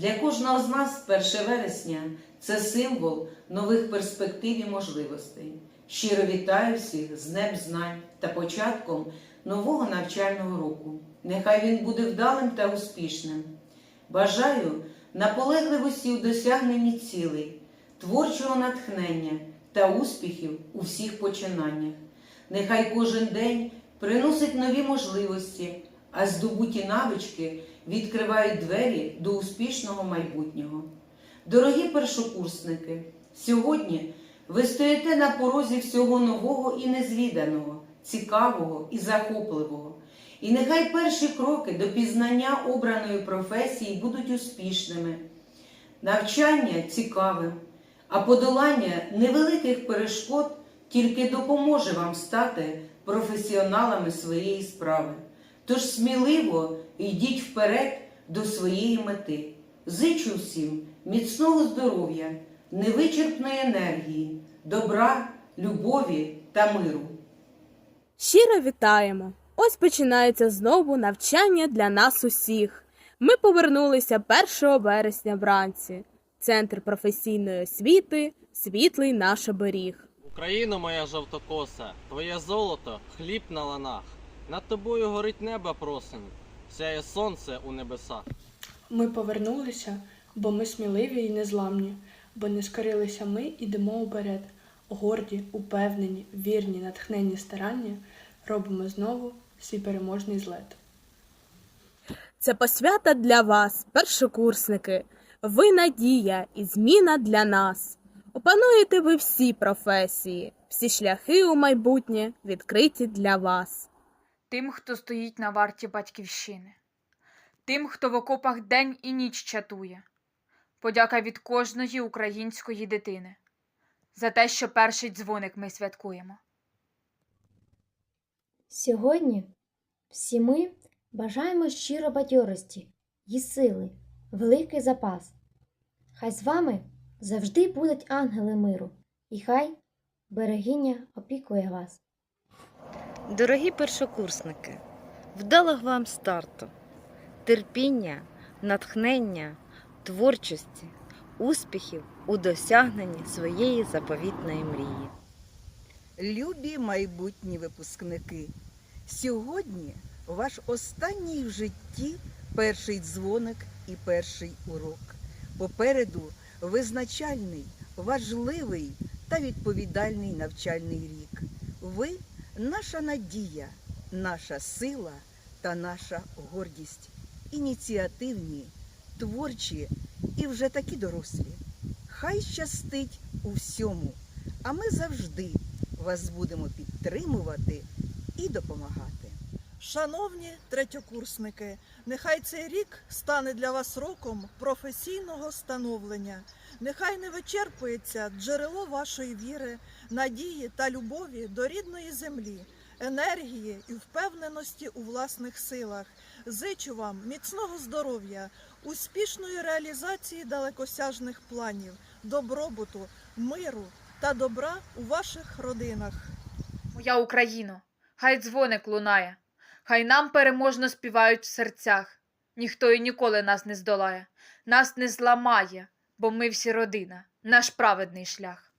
з нас 1 вересня це символ нових перспектив і можливостей. Щиро вітаю всіх з Днем знань та початком нового навчального року. Нехай він буде вдалим та успішним. Бажаю наполегливості у досягненні цілей, творчого натхнення та успіхів у всіх починаннях. Нехай кожен день приносить нові можливості, а здобуті навички відкривають двері до успішного майбутнього. Дорогі першокурсники, сьогодні ви стоїте на порозі всього нового і незвіданого, цікавого і захопливого. І нехай перші кроки до пізнання обраної професії будуть успішними, навчання цікавим, а подолання невеликих перешкод тільки допоможе вам стати професіоналами своєї справи. Тож сміливо йдіть вперед до своєї мети. Зичу всім міцного здоров'я, невичерпної енергії, добра, любові та миру. Щиро вітаємо! Ось починається знову навчання для нас усіх. Ми повернулися 1 вересня вранці. Центр професійної освіти Світлий наш оберіг. Україно моя жовтокоса, твоє золото, хліб на ланах. Над тобою горить небо просим, сяє сонце у небесах. Ми повернулися, бо ми сміливі і незламні, бо не скорилися ми, ідемо уперед. Горді, упевнені, вірні, натхненні старання робимо знову свій переможний злет. Це посвята для вас, першокурсники. Ви надія і зміна для нас. Опануєте ви всі професії, всі шляхи у майбутнє відкриті для вас. Тим, хто стоїть на варті батьківщини, тим, хто в окопах день і ніч чатує. Подяка від кожної української дитини за те, що перший дзвоник ми святкуємо. Сьогодні всі ми бажаємо щиро бадьорості і сили, великий запас. Хай з вами завжди будуть ангели миру, і хай берегиня опікує вас. Дорогі першокурсники, вдалого вам старту, терпіння, натхнення, творчості, успіхів у досягненні своєї заповітної мрії. Любі майбутні випускники, сьогодні ваш останній в житті перший дзвоник і перший урок. Попереду визначальний, важливий та відповідальний навчальний рік. Ви наша надія, наша сила та наша гордість. Ініціативні, творчі і вже такі дорослі. Хай щастить у всьому, а ми завжди вас будемо підтримувати і допомагати. Шановні третьокурсники, нехай цей рік стане для вас роком професійного становлення. Нехай не вичерпується джерело вашої віри, надії та любові до рідної землі, енергії і впевненості у власних силах. Зичу вам міцного здоров'я, успішної реалізації далекосяжних планів, добробуту, миру та добра у ваших родинах. Моя Україно, хай дзвоник лунає, хай нам переможно співають в серцях. Ніхто і ніколи нас не здолає, нас не зламає, бо ми всі родина, наш праведний шлях.